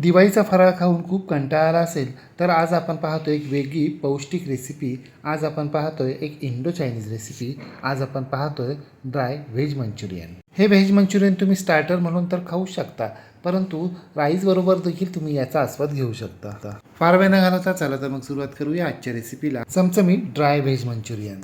दिवाळीचा फराळ खाऊन खूप कंटाळा आला असेल तर आज आपण पाहतो एक वेगळी पौष्टिक रेसिपी आज आपण पाहतोय एक इंडो चायनीज रेसिपी आज आपण पाहतोय ड्राय व्हेज मंचुरियन. हे व्हेज मंचुरियन तुम्ही स्टार्टर म्हणून तर खाऊ शकता परंतु राईस बरोबर देखील तुम्ही याचा आस्वाद घेऊ शकता. फार वेळ न घालवता चला तर मग सुरुवात करूया आजच्या रेसिपीला चमचमीत dry veg Manchurian.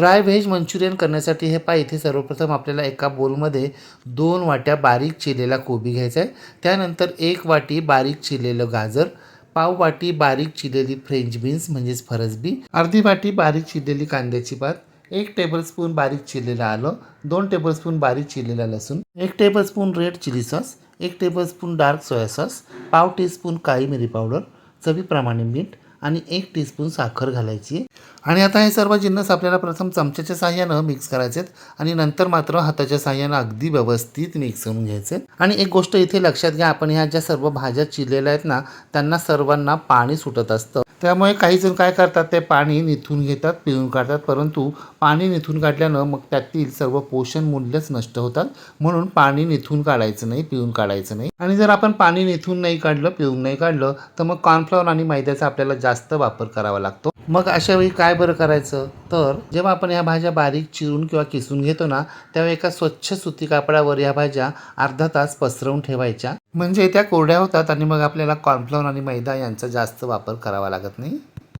Dry veg Manchurian करण्यासाठी हे पा इथे सर्वप्रथम आपल्याला एका बोलमध्ये दोन वाट्या बारीक चिरलेला कोबी घ्यायचा आहे. त्यानंतर एक वाटी बारीक चिरलेलं गाजर पाव वाटी बारीक चिरलेली फ्रेंच बीन्स म्हणजेच फरसबी अर्धी वाटी बारीक चिरलेली कांद्याची पात एक टेबलस्पून बारीक चिरलेलं आलं दोन टेबलस्पून बारीक चिरलेला लसूण एक टेबलस्पून रेड चिली सॉस एक टेबलस्पून डार्क सोया सॉस पाव टीस्पून काळी मिरी पावडर चवीप्रमाणे मीठ आणि एक टीस्पून साखर घालायची आणि आता हे सर्व जिन्नस आपल्याला प्रथम चमच्याच्या साह्यानं मिक्स करायचे आहेत आणि नंतर मात्र हाताच्या साह्यानं अगदी व्यवस्थित मिक्स करून घ्यायचे. आणि एक गोष्ट इथे लक्षात घ्या आपण ह्या ज्या सर्व भाज्या चिरलेल्या आहेत ना त्यांना सर्वांना पाणी सुटत असतं. त्यामुळे काही जण काय करतात ते पाणी निथून घेतात पिळून काढतात. परंतु पाणी निथून काढल्यानं मग त्यातील सर्व पोषण मूल्यच नष्ट होतात. म्हणून पाणी निथून काढायचं नाही पिळून काढायचं नाही. आणि जर आपण पाणी निथून नाही काढलं पिळून नाही काढलं तर मग कॉर्नफ्लॉवर आणि मैद्याचा आपल्याला जास्त वापर करावा लागतो. मग अशा वेळी काय बरं करायचं? तर जेव्हा आपण ह्या भाज्या बारीक चिरून किंवा किसून घेतो ना तेव्हा एका स्वच्छ सुती कापडावर ह्या भाज्या अर्धा तास पसरवून ठेवायच्या. म्हणजे त्या कोरड्या होतात आणि मग आपल्याला कॉर्नफ्लॉवर आणि मैदा यांचा जास्त वापर करावा लागत नाही.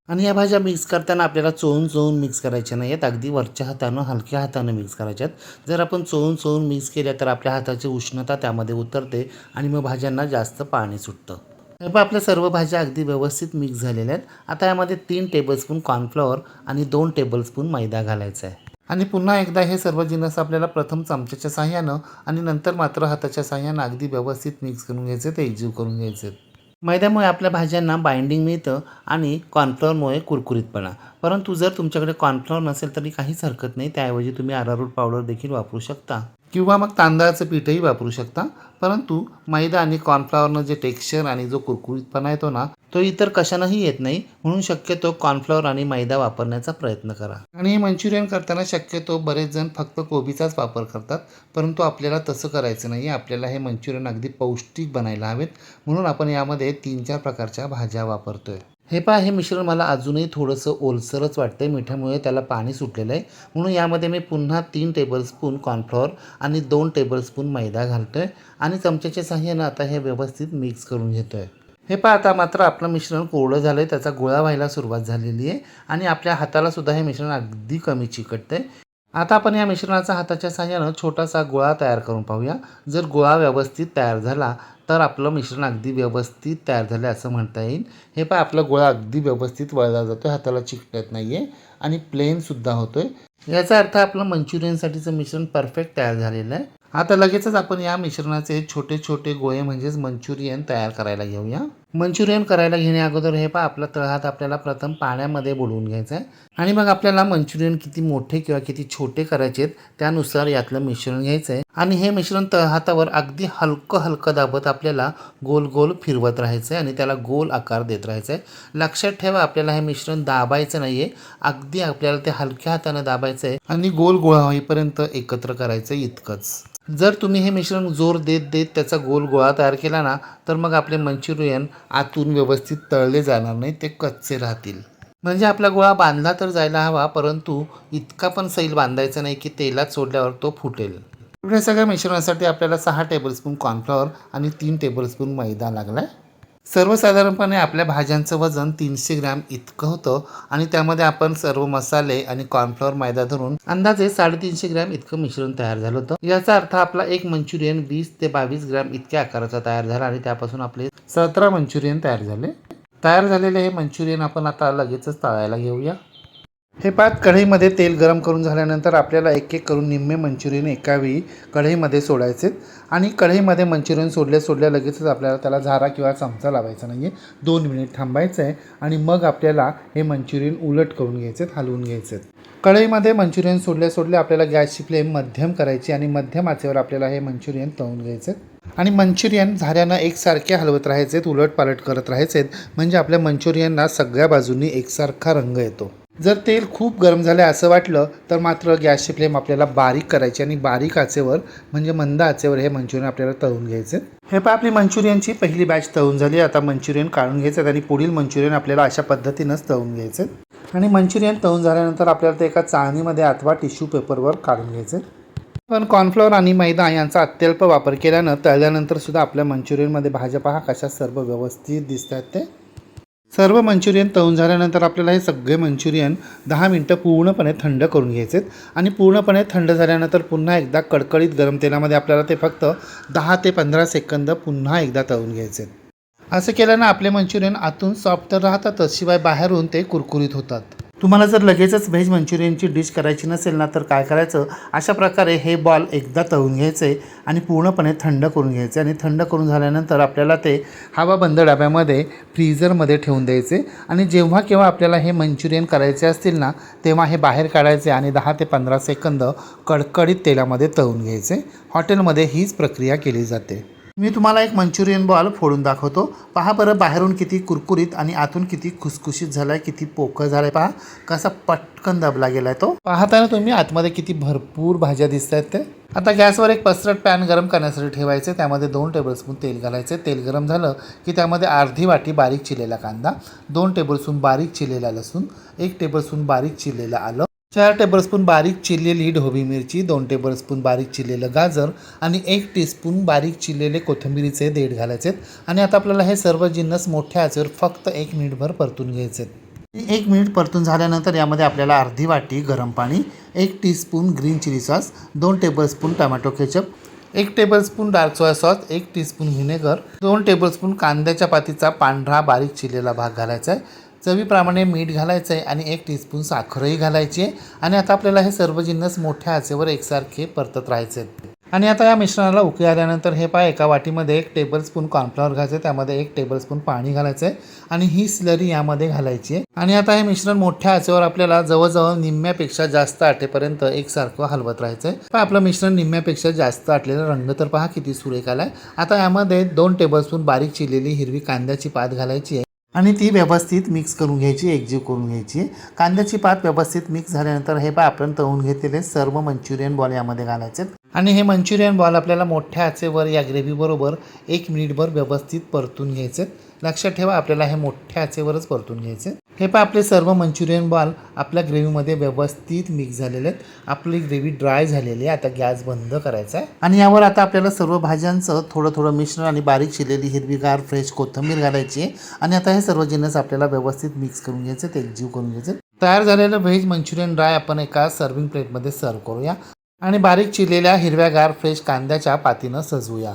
आणि या भाज्या मिक्स करताना आपल्याला चोळून चोळून मिक्स करायच्या नाही आहेत. अगदी वरच्या हातानं हलक्या हातानं मिक्स करायच्या आहेत. जर आपण चोळून चोळून मिक्स केल्या तर आपल्या हाताची उष्णता त्यामध्ये उतरते आणि मग भाज्यांना जास्त पाणी सुटतं. हे बघा आपल्या सर्व भाज्या अगदी व्यवस्थित मिक्स झालेल्या आहेत. आता यामध्ये तीन टेबलस्पून कॉर्नफ्लॉवर आणि दोन टेबलस्पून मैदा घालायचा आहे. आणि पुन्हा एकदा हे सर्व जिन्नस आपल्याला प्रथम चमच्याच्या साह्यानं आणि नंतर मात्र हाताच्या साह्यानं अगदी व्यवस्थित मिक्स करून घ्यायचे ते एकजीव करून घ्यायचे मैद्यामुळे आपल्या भाज्यांना बाइंडिंग मिळतं आणि कॉर्नफ्लॉवरमुळे कुरकुरीतपणा. परंतु जर तुमच्याकडे कॉर्नफ्लॉवर नसेल तरी काहीच हरकत नाही. त्याऐवजी तुम्ही अरारूट पावडर देखील वापरू शकता. किंवा मग तांदळाचं पीठही वापरू शकता. परंतु मैदा आणि कॉर्नफ्लॉवरनं जे टेक्स्चर आणि जो कुरकुरीतपणा येतो ना तो इतर कशानंही येत नाही. म्हणून शक्यतो कॉर्नफ्लॉवर आणि मैदा वापरण्याचा प्रयत्न करा. आणि हे मंचुरियन करताना शक्यतो बरेच जण फक्त कोबीचाच वापर करतात. परंतु आपल्याला तसं करायचं नाही. आपल्याला हे मंचुरियन अगदी पौष्टिक बनायला हवेत. म्हणून आपण यामध्ये तीन चार प्रकारच्या भाज्या वापरतोय. हे पहा हे मिश्रण मला अजूनही थोडंसं ओलसरच वाटतं आहे मिठामुळे त्याला पाणी सुटलेलं आहे. म्हणून यामध्ये मी पुन्हा तीन टेबलस्पून कॉर्नफ्लॉवर आणि दोन टेबलस्पून मैदा घालतो आहे आणि चमच्याच्या साह्यानं आता हे व्यवस्थित मिक्स करून घेतो आहे हे पहा आता मात्र आपलं मिश्रण कोरडं झालं आहे त्याचा गोळा व्हायला सुरुवात झालेली आहे आणि आपल्या हातालासुद्धा हे मिश्रण अगदी कमी चिकटतं आहे आता आपण या मिश्रणाचा हाताच्या साह्यानं छोटासा गोळा तयार करून पाहूया. जर गोळा व्यवस्थित तयार झाला तर आपलं मिश्रण अगदी व्यवस्थित तयार झालं असं म्हणता येईल. हे पहा आपला गोळा अगदी व्यवस्थित वळला जातो हाताला चिकटत नाही आहे आणि प्लेनसुद्धा होतो आहे याचा अर्थ आपलं मंचुरियनसाठीचं मिश्रण परफेक्ट तयार झालेलं आहे. आता लगेचच आपण या मिश्रणाचे छोटे छोटे गोळे म्हणजेच मंचुरियन तयार करायला घेऊया. मंचुरियन करायला घेण्या अगोदर हे पहा आपला तळहात आपल्याला प्रथम पाण्यामध्ये बुडवून घ्यायचं आहे. आणि मग आपल्याला मंचुरियन किती मोठे किंवा किती छोटे करायचे आहेत त्यानुसार यातलं मिश्रण घ्यायचं आहे. आणि हे मिश्रण तळहातावर अगदी हलकं हलकं दाबत आपल्याला गोल गोल फिरवत राहायचं आहे आणि त्याला गोल आकार देत राहायचा आहे लक्षात ठेवा आपल्याला हे मिश्रण दाबायचं नाही आहे अगदी आपल्याला ते हलक्या हातानं दाबायचं आहे आणि गोल गोळा होईपर्यंत एकत्र करायचं इतकंच. जर तुम्ही हे मिश्रण जोर देत देत त्याचा गोल गोळा तयार केला ना तर मग आपले मंचुरियन आतून व्यवस्थित तळले जाणार नाही ते कच्चे राहतील. म्हणजे आपला गोळा बांधला तर जायला हवा परंतु इतका पण सैल बांधायचा नाही की तेलात सोडल्यावर तो फुटेल. एवढ्या सगळ्या मिश्रणासाठी आपल्याला सहा टेबलस्पून कॉर्नफ्लॉवर आणि तीन टेबलस्पून मैदा लागला आहे सर्वसाधारणपणे आपल्या भाज्यांचं वजन तीनशे ग्रॅम इतकं होतं आणि त्यामध्ये आपण सर्व मसाले आणि कॉर्नफ्लॉवर मैदा धरून अंदाजे साडेतीनशे ग्रॅम इतकं मिश्रण तयार झालं होतं. याचा अर्थ आपला एक मंचुरियन वीस ते बावीस ग्रॅम इतक्या आकाराचा तयार झाला आणि त्यापासून आपले सतरा मंचुरियन तयार झाले. तयार झालेले हे मंचुरियन आपण आता लगेचच तळायला घेऊया. हे पात कढईमध्ये तेल गरम करून झाल्यानंतर आपल्याला एक एक करून निम्मे मंचुरियन एकावेळी कढईमध्ये सोडायचे आणि कढईमध्ये मंचुरियन सोडल्या सोडल्या लगेचच आपल्याला त्याला झारा किंवा चमचा लावायचा नाही आहे दोन मिनिट थांबायचं आहे आणि मग आपल्याला हे मंचुरियन उलट करून घ्यायचे हलवून घ्यायचे. कढईमध्ये मंचुरियन सोडल्या सोडल्या आपल्याला गॅसची फ्लेम मध्यम करायची आणि मध्यम आचेवर आपल्याला हे मंचुरियन तळून घ्यायचे. आणि मंचुरियन झाऱ्यानं एकसारखे हलवत राहायचे उलट पालट करत राहायचे. म्हणजे आपल्या मंचुरियनला सगळ्या बाजूंनी एकसारखा रंग येतो. जर तेल खूप गरम झालं आहे असं वाटलं तर मात्र गॅसची फ्लेम आपल्याला बारीक करायची आणि बारीक आचेवर म्हणजे मंद आचेवर हे मंचुरियन आपल्याला तळून घ्यायचे. हे पहा आपली मंचुरियनची पहिली बॅच तळून झाली. आता मंचुरियन काढून घ्यायचं आणि पुढील मंचुरियन आपल्याला अशा पद्धतीनंच तळून घ्यायचे. आणि मंचुरियन तळून झाल्यानंतर आपल्याला ते एका चाळणीमध्ये अथवा टिश्यू पेपरवर काढून घ्यायचे. पण कॉर्नफ्लॉवर आणि मैदा यांचा अत्यल्प वापर केल्यानं तळल्यानंतर सुद्धा आपल्या मंचुरियनमध्ये भाज्या पहा कशा सर्व व्यवस्थित दिसत आहेत ते. सर्व मंचुरियन तळून झाल्यानंतर आपल्याला हे सगळे मंचुरियन दहा मिनटं पूर्णपणे थंड करून घ्यायचे आणि पूर्णपणे थंड झाल्यानंतर पुन्हा एकदा कडकडीत गरम तेलामध्ये आपल्याला ते फक्त दहा ते पंधरा सेकंद पुन्हा एकदा तळून घ्यायचे असं केल्यानं आपले मंचुरियन आतून सॉफ्ट तर राहतातच शिवाय बाहेरून ते कुरकुरीत होतात. तुम्हाला जर लगेचच व्हेज मंचुरियनची डिश करायची नसेल ना तर काय करायचं? अशा प्रकारे हे बॉल एकदा तळून घ्यायचे आणि पूर्णपणे थंड करून घ्यायचे आणि थंड करून झाल्यानंतर आपल्याला ते हवाबंद डब्यामध्ये फ्रीझरमध्ये ठेवून द्यायचे आणि जेव्हा केव्हा आपल्याला हे मंचुरियन करायचे असतील ना तेव्हा हे बाहेर काढायचे आणि दहा ते पंधरा सेकंद कडकडीत तेलामध्ये तळून घ्यायचे. हॉटेलमध्ये हीच प्रक्रिया केली जाते. मी तुम्हाला एक मंचुरियन बॉल फोडून दाखवतो. पहा बरं बाहेरून किती कुरकुरीत आणि आतून किती खुसखुशीत झाला आहे किती पोकळ झाला आहे पहा कसा पटकन दबला गेला आहे तो. पाहताना तुम्ही आतमध्ये किती भरपूर भाज्या दिसत आहेत ते. आता गॅसवर एक पसरट पॅन गरम करण्यासाठी ठेवायचे. त्यामध्ये दोन टेबलस्पून तेल घालायचे. तेल गरम झालं की त्यामध्ये अर्धी वाटी बारीक चिरलेला कांदा दोन टेबलस्पून बारीक चिरलेला लसूण एक टेबलस्पून बारीक चिरलेलं आलं. चार टेबलस्पून बारीक चिरलेली ढोबी मिरची दोन टेबलस्पून बारीक चिरलेलं गाजर आणि एक टीस्पून बारीक चिरलेले कोथिंबिरीचे देठ घालायचे आणि आता आपल्याला हे सर्व जिन्नस मोठ्या आचेवर फक्त एक मिनिटभर परतून घ्यायचे एक मिनिट परतून झाल्यानंतर यामध्ये आपल्याला अर्धी वाटी गरम पाणी एक टीस्पून ग्रीन चिली सॉस दोन टेबलस्पून टमॅटो केचप एक टेबलस्पून डार्क सोया सॉस एक टीस्पून व्हिनेगर दोन टेबलस्पून कांद्याच्या पातीचा पांढरा बारीक चिरलेला भाग घालायचा आहे. चवीप्रमाणे मीठ घालायचं आहे आणि एक टीस्पून साखरही घालायची आहे. आणि आता आपल्याला हे सर्व जिन्नस मोठ्या आचेवर एकसारखे परतत राहायचे आहेत आणि आता या मिश्रणाला उकळी आल्यानंतर हे पाय एका वाटीमध्ये एक टेबलस्पून कॉर्नफ्लॉवर घालायचं आहे त्यामध्ये एक टेबलस्पून पाणी घालायचं आहे आणि ही स्लरी यामध्ये घालायची आहे. आणि आता हे मिश्रण मोठ्या आचेवर आपल्याला जवळजवळ निम्म्यापेक्षा जास्त आटेपर्यंत एकसारखं हलवत राहायचं आहे पण आपलं मिश्रण निम्म्यापेक्षा जास्त आटलेला रंग तर पहा किती सुरेख आला आहे आता यामध्ये दोन टेबलस्पून बारीक चिरलेली हिरवी कांद्याची पात घालायची आहे. आणि ती व्यवस्थित मिक्स करून घ्यायची एकजीव करून घ्यायची. कांद्याची पात व्यवस्थित मिक्स झाल्यानंतर हे पाय आपण तळून घेतलेले सर्व मंचुरियन बॉल यामध्ये घालायचे. आणि हे मंचुरियन बॉल आपल्याला मोठ्या आचेवर या ग्रेव्हीबरोबर एक मिनिटभर व्यवस्थित परतून घ्यायचे. लक्षात ठेवा आपल्याला हे मोठ्या आचेवरच परतून घ्यायचे हे पहा आपले सर्व मंचुरियन बॉल आपल्या ग्रेव्हीमध्ये व्यवस्थित मिक्स झालेले आहेत. आपली ग्रेव्ही ड्राय झालेली आहे. आता गॅस बंद करायचा आहे. आणि यावर आता आपल्याला सर्व भाज्यांचं थोडं थोडं मिश्रण आणि बारीक चिरलेली हिरवीगार फ्रेश कोथिंबीर घालायची आहे. आणि आता हे सर्व जिन्नस आपल्याला व्यवस्थित मिक्स करून घ्यायचे ते एकजीव करून घ्यायचे तयार झालेलं व्हेज मंचुरियन ड्राय आपण एका सर्विंग प्लेटमध्ये सर्व करूया. आणि बारीक चिरलेल्या हिरव्यागार फ्रेश कांद्याच्या पातीनं सजवूया.